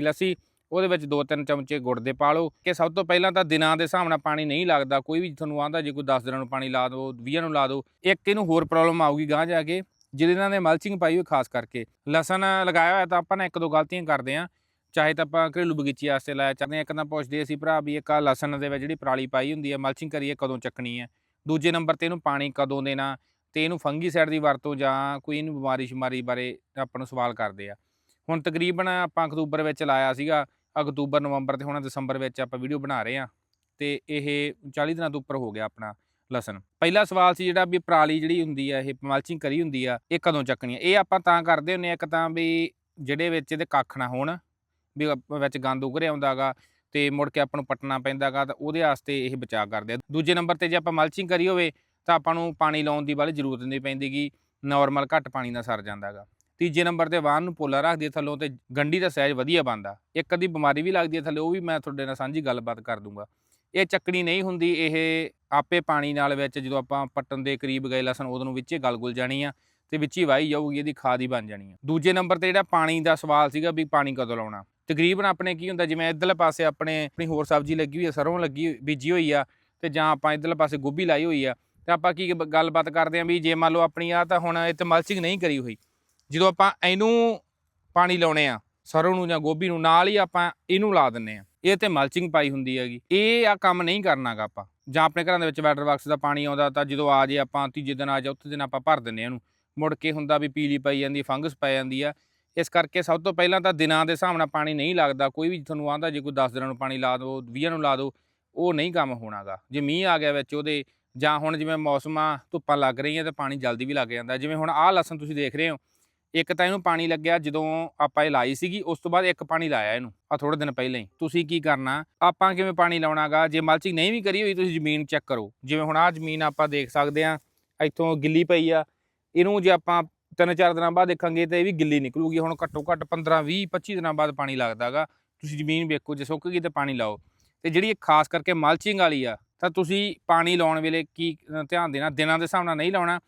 ਲੱਸੀ, ਉਹਦੇ ਵਿੱਚ 2-3 ਚਮਚੇ ਗੁੜ ਦੇ ਪਾ ਲਓ। ਕਿ ਸਭ ਤੋਂ ਪਹਿਲਾਂ ਤਾਂ ਦਿਨਾਂ ਦੇ ਹਿਸਾਬ ਨਾਲ ਪਾਣੀ ਨਹੀਂ ਲੱਗਦਾ, ਕੋਈ ਵੀ ਤੁਹਾਨੂੰ ਆਂਦਾ ਜੇ ਕੋਈ 10 ਦਿਨਾਂ ਨੂੰ ਪਾਣੀ ਲਾ ਦਿਓ 20 ਨੂੰ ਲਾ ਦਿਓ, ਇੱਕ ਇਹਨੂੰ ਹੋਰ ਪ੍ਰੋਬਲਮ ਆਊਗੀ ਗਾਂ ਜਾ ਕੇ, ਜਿਹਦੇ ਨਾਲ ਨੇ ਮਲਚਿੰਗ ਪਾਈ ਹੋਈ ਖਾਸ ਕਰਕੇ। ਲਸਣ ਲਗਾਇਆ ਹੋਇਆ ਤਾਂ ਆਪਾਂ ਨਾ ਇੱਕ ਦੋ ਗਲਤੀਆਂ ਕਰਦੇ ਆ। ਚਾਹੇ ਤਾਂ ਆਪਾਂ ਘਰੇਲੂ ਬਗੀਚੀ ਵਾਸਤੇ ਲਾਇਆ ਚਾਹੁੰਦੇ ਹਾਂ ਇੱਕ ਤਾਂ ਪੁੱਛਦੇ ਅਸੀਂ ਭਰਾ ਵੀ ਇੱਕ ਆ ਲਸਣ ਦੇ ਵਿੱਚ ਜਿਹੜੀ ਪਰਾਲੀ ਪਾਈ ਹੁੰਦੀ ਹੈ ਮਲਚਿੰਗ ਕਰੀਏ ਕਦੋਂ ਚੱਕਣੀ ਹੈ ਦੂਜੇ ਨੰਬਰ ਤੇ ਇਹਨੂੰ ਪਾਣੀ ਕਦੋਂ ਦੇਣਾ, ਤੇ ਇਹਨੂੰ ਫੰਗੀਸਾਈਡ ਦੀ ਵਰਤੋਂ ਜਾਂ ਕੋਈ ਇਹਨੂੰ ਬਿਮਾਰੀ ਸ਼ਮਾਰੀ ਬਾਰੇ ਆਪਾਂ ਨੂੰ ਸਵਾਲ ਕਰਦੇ ਆ। ਹੁਣ ਤਕਰੀਬਨ ਆਪਾਂ ਅਕਤੂਬਰ ਵਿੱਚ ਲਾਇਆ ਸੀਗਾ, ਅਕਤੂਬਰ, ਨਵੰਬਰ ਤੇ ਹੁਣ ਦਸੰਬਰ ਵਿੱਚ ਆਪਾਂ ਵੀਡੀਓ ਬਣਾ ਰਹੇ ਆ ਤੇ ਇਹ 40 ਦਿਨਾਂ ਤੋਂ ਉੱਪਰ ਹੋ ਗਿਆ ਆਪਣਾ ਲਸਣ। ਪਹਿਲਾ ਸਵਾਲ ਸੀ ਜਿਹੜਾ ਵੀ ਪਰਾਲੀ ਜਿਹੜੀ ਹੁੰਦੀ ਆ, ਇਹ ਮਲਚਿੰਗ ਕਰੀ ਹੁੰਦੀ ਆ, ਇਹ ਕਦੋਂ ਚੱਕਣੀ ਆ? ਇਹ ਆਪਾਂ ਤਾਂ ਕਰਦੇ ਹੁੰਨੇ ਆ ਇੱਕ ਤਾਂ ਵੀ ਜਿਹੜੇ ਵਿੱਚ ਇਹਦੇ ਕੱਖ ਨਾ ਹੋਣ, ਵੀ ਵਿੱਚ ਗੰਦ ਉਗਰੇ ਆਉਂਦਾਗਾ ਤੇ ਮੁੜ ਕੇ ਆਪਾਂ ਨੂੰ ਪੱਟਣਾ ਪੈਂਦਾਗਾ ਤਾਂ ਉਹਦੇ ਵਾਸਤੇ ਇਹ ਬਚਾਅ ਕਰਦੇ ਆ। ਦੂਜੇ ਨੰਬਰ ਤੇ ਜੇ ਆਪਾਂ ਮਲਚਿੰਗ ਕਰੀ ਹੋਵੇ ਤਾਂ ਆਪਾਂ ਨੂੰ ਪਾਣੀ ਲਾਉਣ ਦੀ ਵਾਲੀ ਜ਼ਰੂਰਤ ਨਹੀਂ ਪੈਂਦੀਗੀ ਨਾਰਮਲ ਘੱਟ ਪਾਣੀ ਨਾਲ ਸਰ ਜਾਂਦਾਗਾ। ਤੀਜੇ ਨੰਬਰ ਤੇ ਵਾਹਨ ਨੂੰ ਪੋਲਾ ਰੱਖਦੀ ਹੈ ਥੱਲੋਂ ਤੇ ਗੰਢੀ ਦਾ ਸਾਈਜ਼ ਵਧੀਆ ਬਣਦਾ। ਇੱਕ ਅੱਧੀ ਬਿਮਾਰੀ ਵੀ ਲੱਗਦੀ ਹੈ ਥੱਲੇ, ਉਹ ਵੀ ਮੈਂ ਤੁਹਾਡੇ ਨਾਲ ਸਾਂਝੀ ਗੱਲਬਾਤ ਕਰ ਦੂੰਗਾ। ਇਹ ਚੱਕਣੀ ਨਹੀਂ ਹੁੰਦੀ, ਇਹ ਆਪੇ ਪਾਣੀ ਨਾਲ ਵਿੱਚ ਜਦੋਂ ਆਪਾਂ ਪੱਟਣ ਦੇ ਕਰੀਬ ਗਏ ਲਸਣ, ਉਦੋਂ ਵਿੱਚ ਵਿੱਚੇ ਗਲ ਗੁਲ ਜਾਣੀ ਆ ਤੇ ਵਿੱਚ ਹੀ ਵਾਹੀ ਜਾਊਗੀ, ਇਹਦੀ ਖਾਦ ਹੀ ਬਣ ਜਾਣੀ ਆ। ਦੂਜੇ ਨੰਬਰ ਤੇ ਜਿਹੜਾ ਪਾਣੀ ਦਾ ਸਵਾਲ ਸੀਗਾ ਵੀ ਪਾਣੀ ਕਦੋਂ ਲਾਉਣਾ? ਤਕਰੀਬਨ ਆਪਣੇ ਕੀ ਹੁੰਦਾ, ਜਿਵੇਂ ਇੱਧਰਲੇ ਪਾਸੇ ਆਪਣੇ, ਆਪਣੀ ਹੋਰ ਸਬਜ਼ੀ ਲੱਗੀ ਹੋਈ ਆ, ਸਰੋਂ ਲੱਗੀ ਬੀਜੀ ਹੋਈ ਆ ਤੇ ਜਾਂ ਆਪਾਂ ਇੱਧਰਲੇ ਪਾਸੇ ਗੋਭੀ ਲਾਈ ਹੋਈ ਆ ਤੇ ਆਪਾਂ ਕੀ ਗੱਲਬਾਤ ਕਰਦੇ ਆਂ ਵੀ ਜੇ ਮੰਨ ਲਓ ਆਪਣੀ ਆ ਤਾਂ ਹੁਣ ਇਹ ਇੱਥੇ ਮਲਚਿੰਗ ਨਹੀਂ ਕਰੀ ਹੋਈ ਜਦੋਂ ਆਪਾਂ ਇਹਨੂੰ ਪਾਣੀ ਲਾਉਣੇ ਆ, ਸਰੋਂ ਨੂੰ ਜਾਂ ਗੋਭੀ ਨੂੰ ਨਾਲ ਹੀ ਆਪਾਂ ਇਹਨੂੰ ਲਾ ਦਿੰਨੇ ਆ। ਇਹ ਤੇ ਮਲਚਿੰਗ ਪਾਈ ਹੁੰਦੀ ਹੈਗੀ। ਇਹ ਆ ਕੰਮ ਨਹੀਂ ਕਰਨਾਗਾ ਆਪਾਂ। ਜਾਂ ਆਪਣੇ ਘਰਾਂ ਦੇ ਵਿੱਚ ਵਾਟਰ ਬਾਕਸ ਦਾ ਪਾਣੀ ਆਉਂਦਾ ਤਾਂ ਜਦੋਂ ਆ ਜੇ ਆਪਾਂ ਤੀਜੇ ਦਿਨ ਆ ਜਾ ਉੱਥੇ ਦਿਨ ਆਪਾਂ ਭਰ ਦਿੰਨੇ ਆ ਇਹਨੂੰ। ਮੁੜ ਕੇ ਹੁੰਦਾ ਵੀ ਪੀਲੀ ਪਈ ਜਾਂਦੀ, ਫੰਗਸ ਪੈ ਜਾਂਦੀ ਆ। ਇਸ ਕਰਕੇ ਸਭ ਤੋਂ ਪਹਿਲਾਂ ਤਾਂ ਦਿਨਾਂ ਦੇ ਹਿਸਾਬ ਨਾਲ ਪਾਣੀ ਨਹੀਂ ਲੱਗਦਾ। ਕੋਈ ਵੀ ਤੁਹਾਨੂੰ ਆਂਦਾ ਜੇ ਕੋਈ 10 ਦਿਨਾਂ ਨੂੰ ਪਾਣੀ ਲਾ ਦਿਓ 20 ਨੂੰ ਲਾ ਦਿਓ, ਉਹ ਨਹੀਂ ਕੰਮ ਹੋਣਾਗਾ। ਜੇ ਮੀਂਹ ਆ ਗਿਆ ਵਿੱਚ ਉਹਦੇ, ਜਾਂ ਹੁਣ ਜਿਵੇਂ ਮੌਸਮਾਂ ਧੁੱਪਾਂ ਲੱਗ ਰਹੀਆਂ ਤਾਂ ਪਾਣੀ ਜਲਦੀ ਵੀ ਲੱਗ ਜਾਂਦਾ। ਜਿਵੇਂ ਹੁਣ ਆਹ ਲਸਣ ਤੁਸੀਂ ਦੇਖ ਰਹੇ ਹੋ ਇੱਕ ਤਾਂ ਇਹਨੂੰ ਪਾਣੀ ਲੱਗਿਆ ਜਦੋਂ ਆਪਾਂ ਇਹ ਲਾਈ ਸੀਗੀ, ਉਸ ਤੋਂ ਬਾਅਦ ਇੱਕ ਪਾਣੀ ਲਾਇਆ ਇਹਨੂੰ ਆ ਥੋੜੇ ਦਿਨ ਪਹਿਲਾਂ ਹੀ। ਤੁਸੀਂ ਕੀ ਕਰਨਾ, ਆਪਾਂ ਕਿਵੇਂ ਪਾਣੀ ਲਾਉਣਾਗਾ? ਜੇ ਮਲਚਿੰਗ ਨਹੀਂ ਵੀ ਕਰੀ ਹੋਈ, ਤੁਸੀਂ ਜ਼ਮੀਨ ਚੈੱਕ ਕਰੋ। ਜਿਵੇਂ ਹੁਣ ਆਹ ਜ਼ਮੀਨ ਆਪਾਂ ਦੇਖ ਸਕਦੇ ਆ ਇੱਥੋਂ ਗਿੱਲੀ ਪਈ ਆ, ਇਹਨੂੰ ਜੇ ਆਪਾਂ ਤਿੰਨ ਚਾਰ ਦਿਨਾਂ ਬਾਅਦ ਦੇਖਾਂਗੇ ਤਾਂ ਇਹ ਵੀ ਗਿੱਲੀ ਨਿਕਲੂਗੀ। ਹੁਣ ਘੱਟੋ ਘੱਟ 15 20 25 ਦਿਨਾਂ ਬਾਅਦ ਪਾਣੀ ਲੱਗਦਾਗਾ। ਤੁਸੀਂ ਜ਼ਮੀਨ ਵੇਖੋ, ਜੇ ਸੁੱਕ ਗਈ ਤਾਂ ਪਾਣੀ ਲਾਓ। ਤੇ ਜਿਹੜੀ ਇਹ ਖਾਸ ਕਰਕੇ ਮਲਚਿੰਗ ਵਾਲੀ ਆ, ਤਾਂ ਤੁਸੀਂ ਪਾਣੀ ਲਾਉਣ ਵੇਲੇ ਕੀ ਧਿਆਨ ਦੇਣਾ, ਦਿਨਾਂ ਦੇ ਹਿਸਾਬ ਨਾਲ ਨਹੀਂ ਲਾਉਣਾ।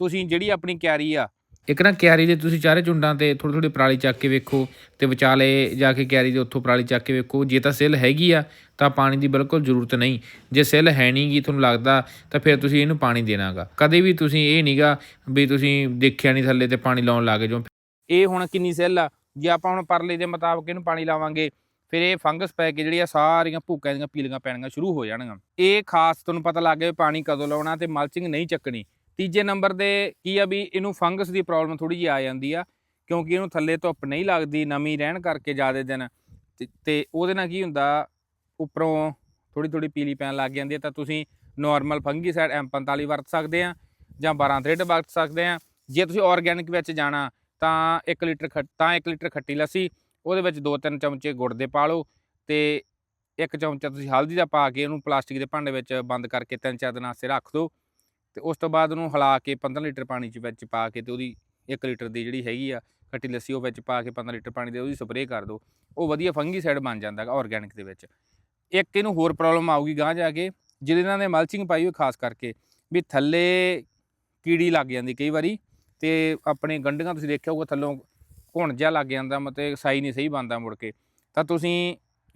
ਤੁਸੀਂ ਜਿਹੜੀ ਆਪਣੀ ਕਿਆਰੀ ਆ ਇੱਕ ਨਾ ਕਿਆਰੀ ਦੇ ਤੁਸੀਂ ਚਾਰੇ ਝੁੰਡਾਂ ਤੇ ਥੋੜੀ ਥੋੜੀ ਪਰਾਲੀ ਚੱਕ ਕੇ ਵੇਖੋ ਤੇ ਵਿਚਾਲੇ ਜਾ ਕੇ ਕਿਆਰੀ ਦੇ ਉੱਥੋਂ ਪਰਾਲੀ ਚੱਕ ਕੇ ਵੇਖੋ, ਜੇ ਤਾਂ ਸਿੱਲ ਹੈਗੀ ਆ, ਤਾਂ ਪਾਣੀ ਦੀ ਬਿਲਕੁਲ ਜ਼ਰੂਰਤ ਨਹੀਂ। ਜੇ ਸਿੱਲ ਹੈ ਨਹੀਂਗੀ ਤੁਹਾਨੂੰ ਲੱਗਦਾ, ਤਾਂ ਫਿਰ ਤੁਸੀਂ ਇਹਨੂੰ ਪਾਣੀ ਦੇਣਾਗਾ। ਕਦੇ ਵੀ ਤੁਸੀਂ ਇਹ ਨਹੀਂਗਾ ਵੀ ਤੁਸੀਂ ਦੇਖਿਆ ਨਹੀਂ ਥੱਲੇ ਤੇ ਪਾਣੀ ਲਾਉਣ ਲੱਗ ਜਾਓ। ਇਹ ਹੁਣ ਕਿੰਨੀ ਸਿੱਲ ਆ, ਜੇ ਆਪਾਂ ਹੁਣ ਪਰਲੇ ਦੇ ਮੁਤਾਬਕ ਇਹਨੂੰ ਪਾਣੀ ਲਾਵਾਂਗੇ, ਫਿਰ ਇਹ ਫੰਗਸ ਪੈ ਕੇ ਜਿਹੜੀਆਂ ਸਾਰੀਆਂ ਭੂਕਾਂ ਦੀਆਂ ਪੀਲੀਆਂ ਪੈਣੀਆਂ ਸ਼ੁਰੂ ਹੋ ਜਾਣਗੀਆਂ। ਇਹ ਖਾਸ ਤੁਹਾਨੂੰ ਪਤਾ ਲੱਗ ਗਿਆ ਵੀ ਪਾਣੀ ਕਦੋਂ ਲਾਉਣਾ ਤੇ ਮਲਚਿੰਗ ਨਹੀਂ ਚੱਕਣੀ। ਤੀਜੇ ਨੰਬਰ ਦੇ ਕੀ ਆ ਵੀ ਇਹਨੂੰ ਫੰਗਸ ਦੀ ਪ੍ਰੋਬਲਮ ਥੋੜੀ ਜਿਹੀ ਆ ਜਾਂਦੀ ਆ, ਕਿਉਂਕਿ ਇਹਨੂੰ ਥੱਲੇ ਧੁੱਪ ਨਹੀਂ ਲੱਗਦੀ, ਨਮੀ ਰਹਿਣ ਕਰਕੇ ਜ਼ਿਆਦਾ ਦਿਨ। ਤੇ- ਉਹਦੇ ਨਾਲ ਕੀ ਹੁੰਦਾ, ਉੱਪਰੋਂ ਥੋੜੀ ਥੋੜੀ ਪੀਲੀ ਪੈਣ ਲੱਗ ਜਾਂਦੀ ਹੈ ਤਾਂ ਤੁਸੀਂ ਨਾਰਮਲ ਫੰਗੀਸਾਈਡ M45 ਵਰਤ ਸਕਦੇ ਆ ਜਾਂ 12 ਥ੍ਰੈਡ ਵਰਤ ਸਕਦੇ ਆ। ਜੇ ਤੁਸੀਂ ਆਰਗੈਨਿਕ ਵਿੱਚ ਜਾਣਾ, ਤਾਂ 1 ਲੀਟਰ ਖੱਟ ਤਾਂ 1 ਲੀਟਰ ਖੱਟੀ ਲੱਸੀ, ਉਹਦੇ ਵਿੱਚ 2-3 ਚਮਚੇ ਗੁੜ ਦੇ ਪਾ ਲਓ ਤੇ ਇੱਕ ਚਮਚਾ ਤੁਸੀਂ ਹਲਦੀ ਦਾ ਪਾ ਕੇ ਉਹਨੂੰ ਪਲਾਸਟਿਕ ਦੇ ਭਾਂਡੇ ਵਿੱਚ ਬੰਦ ਕਰਕੇ ਤਿੰਨ ਚਾਰ ਦਿਨਾਂ ਵਾਸਤੇ ਰੱਖ ਦਿਓ। ਤੇ ਉਸ ਤੋਂ ਬਾਅਦ ਉਹਨੂੰ ਹਿਲਾ ਕੇ 15 ਲੀਟਰ ਪਾਣੀ ਚ ਵਿੱਚ ਪਾ ਕੇ ਤੇ ਉਹਦੀ 1 ਲੀਟਰ ਦੀ ਜਿਹੜੀ ਹੈਗੀ ਆ ਖੱਟੀ ਲੱਸੀ ਉਹ ਵਿੱਚ ਪਾ ਕੇ 15 ਲੀਟਰ ਪਾਣੀ ਦੇ ਉਹਦੀ ਸਪਰੇਅ ਕਰ ਦਿਓ, ਉਹ ਵਧੀਆ ਫੰਗੀਸਾਈਡ ਬਣ ਜਾਂਦਾ ਹੈ ਆਰਗੈਨਿਕ ਦੇ ਵਿੱਚ। ਇੱਕ ਇਹਨੂੰ ਹੋਰ ਪ੍ਰੋਬਲਮ ਆਊਗੀ ਗਾਂ ਜਾ ਕੇ, ਜਿਹਦੇ ਨਾਲ ਨੇ ਮਲਚਿੰਗ ਪਾਈ ਹੋਈ ਖਾਸ ਕਰਕੇ, ਵੀ ਥੱਲੇ ਕੀੜੀ ਲੱਗ ਜਾਂਦੀ ਕਈ ਵਾਰੀ ਤੇ ਆਪਣੇ ਗੰਢੀਆਂ ਤੁਸੀਂ ਦੇਖਿਆ ਹੋਊਗਾ ਥੱਲੋਂ ਘੁਣ ਜਿਹਾ ਲੱਗ ਜਾਂਦਾ ਮਤਲਬ ਸਾਈ ਨਹੀਂ ਸਹੀ ਬਣਦਾ ਮੁੜ ਕੇ। ਤਾਂ ਤੁਸੀਂ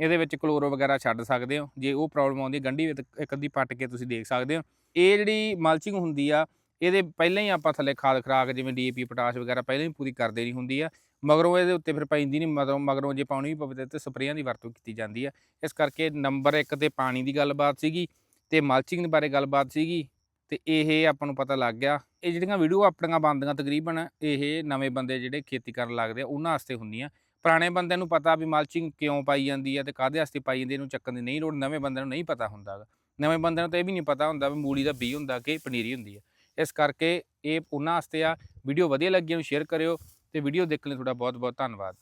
ਇਹਦੇ ਵਿੱਚ ਕਲੋਰੋ ਵਗੈਰਾ ਛੱਡ ਸਕਦੇ ਹੋ, ਜੇ ਉਹ ਪ੍ਰੋਬਲਮ ਆਉਂਦੀ ਗੰਢੀ ਵਿੱਚ ਇੱਕ ਅੱਧੀ ਪੱਟ ਕੇ ਤੁਸੀਂ ਦੇਖ ਸਕਦੇ ਹੋ। ਇਹ ਜਿਹੜੀ ਮਲਚਿੰਗ ਹੁੰਦੀ ਆ, ਇਹਦੇ ਪਹਿਲਾਂ ਹੀ ਆਪਾਂ ਥੱਲੇ ਖਾਦ ਖਰਾਕ ਜਿਵੇਂ ਡੀਏਪੀ ਪੋਟਾਸ਼ ਵਗੈਰਾ ਪਹਿਲਾਂ ਹੀ ਪੂਰੀ ਕਰਦੇ ਨਹੀਂ ਹੁੰਦੀ ਆ। ਮਗਰੋਂ ਇਹਦੇ ਉੱਤੇ ਫਿਰ ਪੈਂਦੀ ਨਹੀਂ, ਮਗਰੋਂ ਮਗਰੋਂ ਜੇ ਪਾਉਣੀ ਵੀ ਪਵੇ ਤੇ ਸਪਰੇਆਂ ਦੀ ਵਰਤੋਂ ਕੀਤੀ ਜਾਂਦੀ ਆ। ਇਸ ਕਰਕੇ ਨੰਬਰ 1 ਤੇ ਪਾਣੀ ਦੀ ਗੱਲਬਾਤ ਸੀਗੀ ਤੇ ਮਲਚਿੰਗ ਦੇ ਬਾਰੇ ਗੱਲਬਾਤ ਸੀਗੀ ਤੇ ਇਹ ਆਪਾਂ ਨੂੰ ਪਤਾ ਲੱਗ ਗਿਆ। ਇਹ ਜਿਹੜੀਆਂ ਵੀਡੀਓ ਆਪਣੀਆਂ ਬੰਦੀਆਂ ਤਕਰੀਬਨ, ਇਹ ਨਵੇਂ ਬੰਦੇ ਜਿਹੜੇ ਖੇਤੀ ਕਰਨ ਲੱਗਦੇ ਆ, ਉਹਨਾਂ ਵਾਸਤੇ ਹੁੰਦੀਆਂ। ਪੁਰਾਣੇ ਬੰਦਿਆਂ ਨੂੰ ਪਤਾ ਵੀ ਮਲਚਿੰਗ ਕਿਉਂ ਪਾਈ ਜਾਂਦੀ ਆ ਤੇ ਕਾਹਦੇ ਵਾਸਤੇ ਪਾਈ ਜਾਂਦੀ ਇਹਨੂੰ ਚੱਕਣ ਦੀ ਨਹੀਂ ਲੋੜ, ਨਵੇਂ ਬੰਦਿਆਂ ਨੂੰ ਨਹੀਂ ਪਤਾ ਹੁੰਦਾ ਨਵੇਂ ਬੰਦਿਆਂ ਨੂੰ ਤਾਂ ਇਹ ਵੀ ਨਹੀਂ ਪਤਾ ਹੁੰਦਾ ਵੀ ਮੂਲੀ ਦਾ ਬੀ ਹੁੰਦਾ ਕਿ ਪਨੀਰੀ ਹੁੰਦੀ ਆ। ਇਸ ਕਰਕੇ ਇਹ ਉਹਨਾਂ ਵਾਸਤੇ ਆ। ਵੀਡੀਓ ਵਧੀਆ ਲੱਗੀ ਉਹਨੂੰ ਸ਼ੇਅਰ ਕਰਿਓ ਤੇ ਵੀਡੀਓ ਦੇਖਣ ਲਈ ਤੁਹਾਡਾ ਬਹੁਤ ਬਹੁਤ ਧੰਨਵਾਦ।